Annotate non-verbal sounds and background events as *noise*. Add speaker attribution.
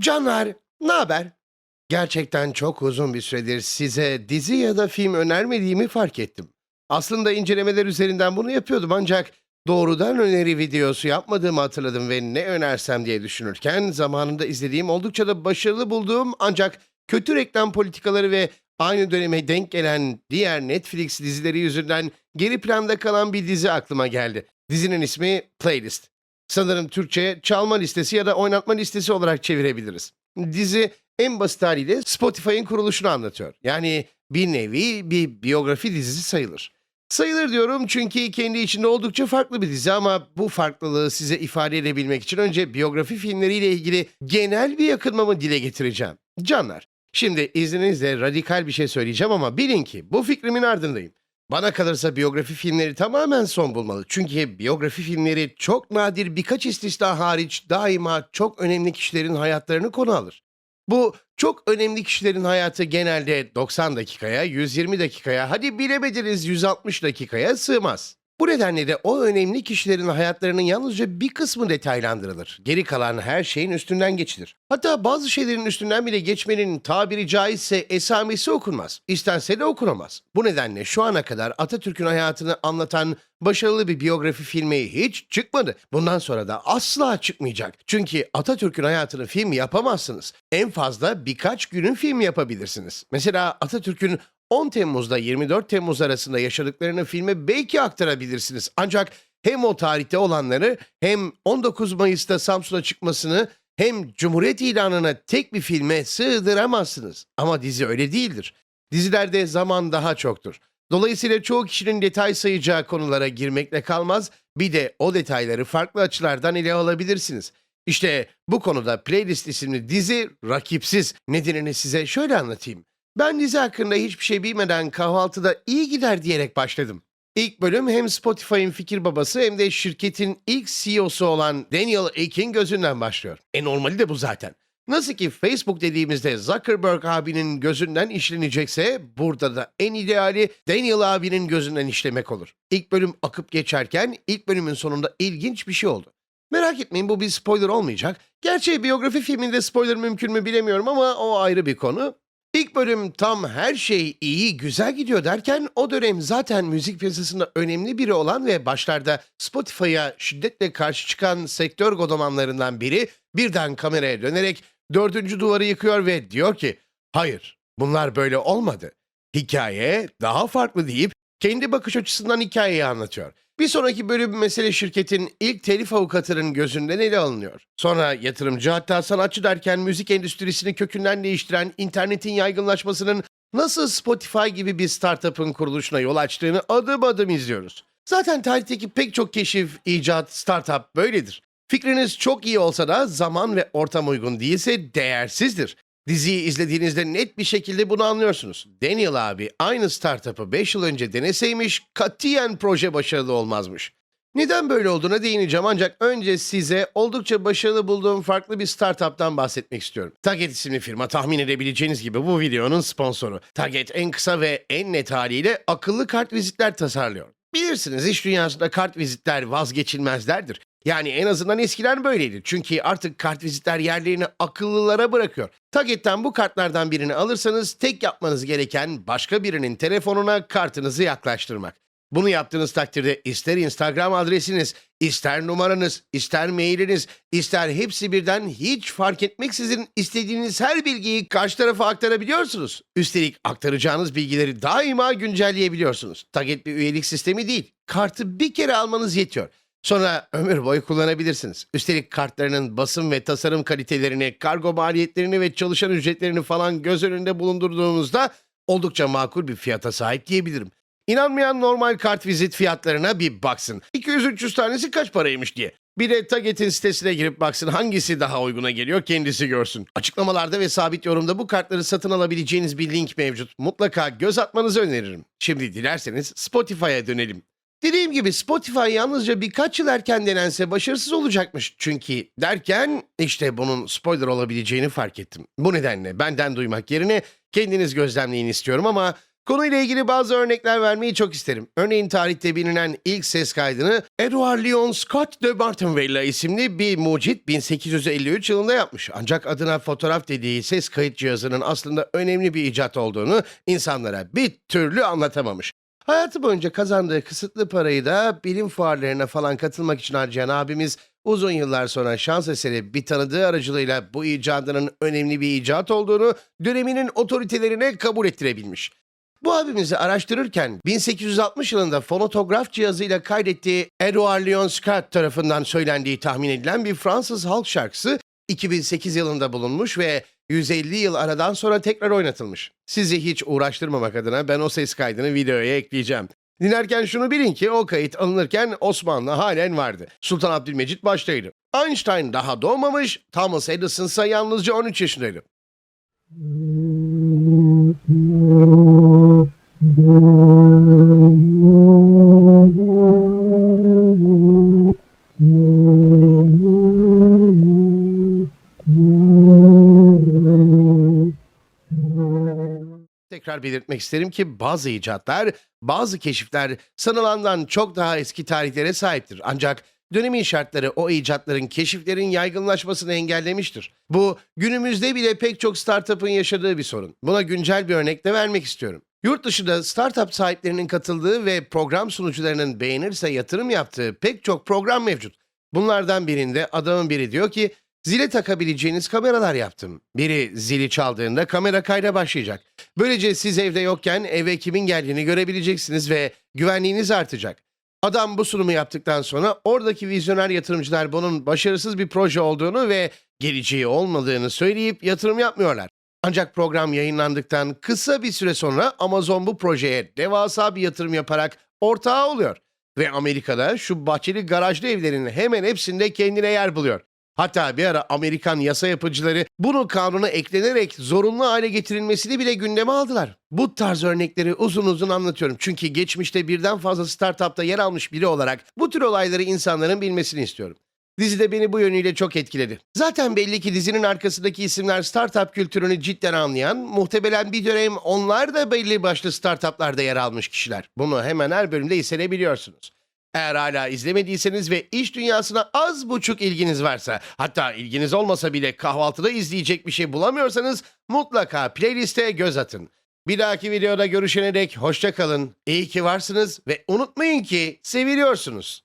Speaker 1: Canlar, ne haber? Gerçekten çok uzun bir süredir size dizi ya da film önermediğimi fark ettim. Aslında incelemeler üzerinden bunu yapıyordum ancak doğrudan öneri videosu yapmadığımı hatırladım ve ne önersem diye düşünürken zamanında izlediğim oldukça da başarılı bulduğum ancak kötü reklam politikaları ve aynı döneme denk gelen diğer Netflix dizileri yüzünden geri planda kalan bir dizi aklıma geldi. Dizinin ismi Playlist. Sanırım Türkçe'ye çalma listesi ya da oynatma listesi olarak çevirebiliriz. Dizi en basit haliyle Spotify'ın kuruluşunu anlatıyor. Yani bir nevi bir biyografi dizisi sayılır. Sayılır diyorum çünkü kendi içinde oldukça farklı bir dizi ama bu farklılığı size ifade edebilmek için önce biyografi filmleriyle ilgili genel bir yakınmamı dile getireceğim. Canlar, şimdi izninizle radikal bir şey söyleyeceğim ama bilin ki bu fikrimin ardındayım. Bana kalırsa biyografi filmleri tamamen son bulmalı. Çünkü biyografi filmleri çok nadir birkaç istisna hariç daima çok önemli kişilerin hayatlarını konu alır. Bu çok önemli kişilerin hayatı genelde 90 dakikaya, 120 dakikaya, hadi bilemediniz 160 dakikaya sığmaz. Bu nedenle de o önemli kişilerin hayatlarının yalnızca bir kısmı detaylandırılır. Geri kalan her şeyin üstünden geçilir. Hatta bazı şeylerin üstünden bile geçmenin tabiri caizse esamesi okunmaz. İstense de okunamaz. Bu nedenle şu ana kadar Atatürk'ün hayatını anlatan başarılı bir biyografi filmi hiç çıkmadı. Bundan sonra da asla çıkmayacak. Çünkü Atatürk'ün hayatını film yapamazsınız. En fazla birkaç günün film yapabilirsiniz. Mesela Atatürk'ün 10 Temmuz'da 24 Temmuz arasında yaşadıklarını filme belki aktarabilirsiniz. Ancak hem o tarihte olanları hem 19 Mayıs'ta Samsun'a çıkmasını hem Cumhuriyet ilanına tek bir filme sığdıramazsınız. Ama dizi öyle değildir. Dizilerde zaman daha çoktur. Dolayısıyla çoğu kişinin detay sayacağı konulara girmekle kalmaz, bir de o detayları farklı açılardan ele alabilirsiniz. İşte bu konuda Playlist isimli dizi rakipsiz. Nedenini size şöyle anlatayım. Ben dizi hakkında hiçbir şey bilmeden kahvaltıda iyi gider diyerek başladım. İlk bölüm hem Spotify'ın fikir babası hem de şirketin ilk CEO'su olan Daniel Ek'in gözünden başlıyor. E normali de bu zaten. Nasıl ki Facebook dediğimizde Zuckerberg abinin gözünden işlenecekse burada da en ideali Daniel abinin gözünden işlemek olur. İlk bölüm akıp geçerken ilk bölümün sonunda ilginç bir şey oldu. Merak etmeyin bu bir spoiler olmayacak. Gerçi biyografi filminde spoiler mümkün mü bilemiyorum ama o ayrı bir konu. İlk bölüm tam her şey iyi, güzel gidiyor derken o dönem zaten müzik piyasasında önemli biri olan ve başlarda Spotify'a şiddetle karşı çıkan sektör godomanlarından biri birden kameraya dönerek dördüncü duvarı yıkıyor ve diyor ki hayır bunlar böyle olmadı. Hikaye daha farklı deyip kendi bakış açısından hikayeyi anlatıyor. Bir sonraki bölüm mesele şirketin ilk telif avukatının gözünden ele alınıyor. Sonra yatırımcı hatta sanatçı derken müzik endüstrisini kökünden değiştiren internetin yaygınlaşmasının nasıl Spotify gibi bir startup'ın kuruluşuna yol açtığını adım adım izliyoruz. Zaten tarihteki pek çok keşif, icat, startup böyledir. Fikriniz çok iyi olsa da zaman ve ortam uygun değilse değersizdir. Diziyi izlediğinizde net bir şekilde bunu anlıyorsunuz. Daniel abi aynı startup'ı 5 yıl önce deneseymiş katiyen proje başarılı olmazmış. Neden böyle olduğuna değineceğim ancak önce size oldukça başarılı bulduğum farklı bir startup'tan bahsetmek istiyorum. Target isimli firma tahmin edebileceğiniz gibi bu videonun sponsoru. Target en kısa ve en net haliyle akıllı kart vizitler tasarlıyor. Bilirsiniz iş dünyasında kart vizitler vazgeçilmezlerdir. Yani en azından eskiden böyleydi. Çünkü artık kart vizitler yerlerini akıllılara bırakıyor. Target'ten bu kartlardan birini alırsanız tek yapmanız gereken başka birinin telefonuna kartınızı yaklaştırmak. Bunu yaptığınız takdirde ister Instagram adresiniz, ister numaranız, ister mailiniz, ister hepsi birden hiç fark etmeksizin istediğiniz her bilgiyi karşı tarafa aktarabiliyorsunuz. Üstelik aktaracağınız bilgileri daima güncelleyebiliyorsunuz. Target bir üyelik sistemi değil. Kartı bir kere almanız yetiyor. Sonra ömür boyu kullanabilirsiniz. Üstelik kartlarının basım ve tasarım kalitelerini, kargo maliyetlerini ve çalışan ücretlerini falan göz önünde bulundurduğumuzda oldukça makul bir fiyata sahip diyebilirim. İnanmayan normal kart vizit fiyatlarına bir baksın. 200-300 tanesi kaç paraymış diye. Bir de Target'in sitesine girip baksın hangisi daha uyguna geliyor kendisi görsün. Açıklamalarda ve sabit yorumda bu kartları satın alabileceğiniz bir link mevcut. Mutlaka göz atmanızı öneririm. Şimdi dilerseniz Spotify'a dönelim. Dediğim gibi Spotify yalnızca birkaç yıl erken denense başarısız olacakmış. Çünkü derken işte bunun spoiler olabileceğini fark ettim. Bu nedenle benden duymak yerine kendiniz gözlemleyin istiyorum ama Konuyla ilgili bazı örnekler vermeyi çok isterim. Örneğin tarihte bilinen ilk ses kaydını Edward Leon Scott de Martinville isimli bir mucit 1853 yılında yapmış. Ancak adına fotoğraf dediği ses kayıt cihazının aslında önemli bir icat olduğunu insanlara bir türlü anlatamamış. Hayatı boyunca kazandığı kısıtlı parayı da bilim fuarlarına falan katılmak için harcayan abimiz uzun yıllar sonra şans eseri bir tanıdığı aracılığıyla bu icadının önemli bir icat olduğunu döneminin otoritelerine kabul ettirebilmiş. Bu abimizi araştırırken 1860 yılında fonotograf cihazıyla kaydettiği Edouard Leon Scott tarafından söylendiği tahmin edilen bir Fransız halk şarkısı 2008 yılında bulunmuş ve 150 yıl aradan sonra tekrar oynatılmış. Sizi hiç uğraştırmamak adına ben o ses kaydını videoya ekleyeceğim. Dinlerken şunu bilin ki o kayıt alınırken Osmanlı halen vardı. Sultan Abdülmecit baştaydı. Einstein daha doğmamış, Thomas Edison ise yalnızca 13 yaşındaydı. *laughs* Tekrar belirtmek isterim ki bazı icatlar, bazı keşifler sanılandan çok daha eski tarihlere sahiptir. Ancak dönemin şartları o icatların, keşiflerin yaygınlaşmasını engellemiştir. Bu günümüzde bile pek çok startup'ın yaşadığı bir sorun. Buna güncel bir örnek de vermek istiyorum. Yurt dışında startup sahiplerinin katıldığı ve program sunucularının beğenirse yatırım yaptığı pek çok program mevcut. Bunlardan birinde adamın biri diyor ki zile takabileceğiniz kameralar yaptım. Biri zili çaldığında kamera kayda başlayacak. Böylece siz evde yokken eve kimin geldiğini görebileceksiniz ve güvenliğiniz artacak. Adam bu sunumu yaptıktan sonra oradaki vizyoner yatırımcılar bunun başarısız bir proje olduğunu ve geleceği olmadığını söyleyip yatırım yapmıyorlar. Ancak program yayınlandıktan kısa bir süre sonra Amazon bu projeye devasa bir yatırım yaparak ortağı oluyor. Ve Amerika'da şu bahçeli garajlı evlerin hemen hepsinde kendine yer buluyor. Hatta bir ara Amerikan yasa yapıcıları bunu kanuna eklenerek zorunlu hale getirilmesini bile gündeme aldılar. Bu tarz örnekleri uzun uzun anlatıyorum. Çünkü geçmişte birden fazla startupta yer almış biri olarak bu tür olayları insanların bilmesini istiyorum. Dizi de beni bu yönüyle çok etkiledi. Zaten belli ki dizinin arkasındaki isimler startup kültürünü cidden anlayan, muhtemelen bir dönem onlar da belli başlı startuplarda yer almış kişiler. Bunu hemen her bölümde hissedebiliyorsunuz. Eğer hala izlemediyseniz ve iş dünyasına az buçuk ilginiz varsa, hatta ilginiz olmasa bile kahvaltıda izleyecek bir şey bulamıyorsanız mutlaka playliste göz atın. Bir dahaki videoda görüşene dek hoşça kalın, iyi ki varsınız ve unutmayın ki seviliyorsunuz.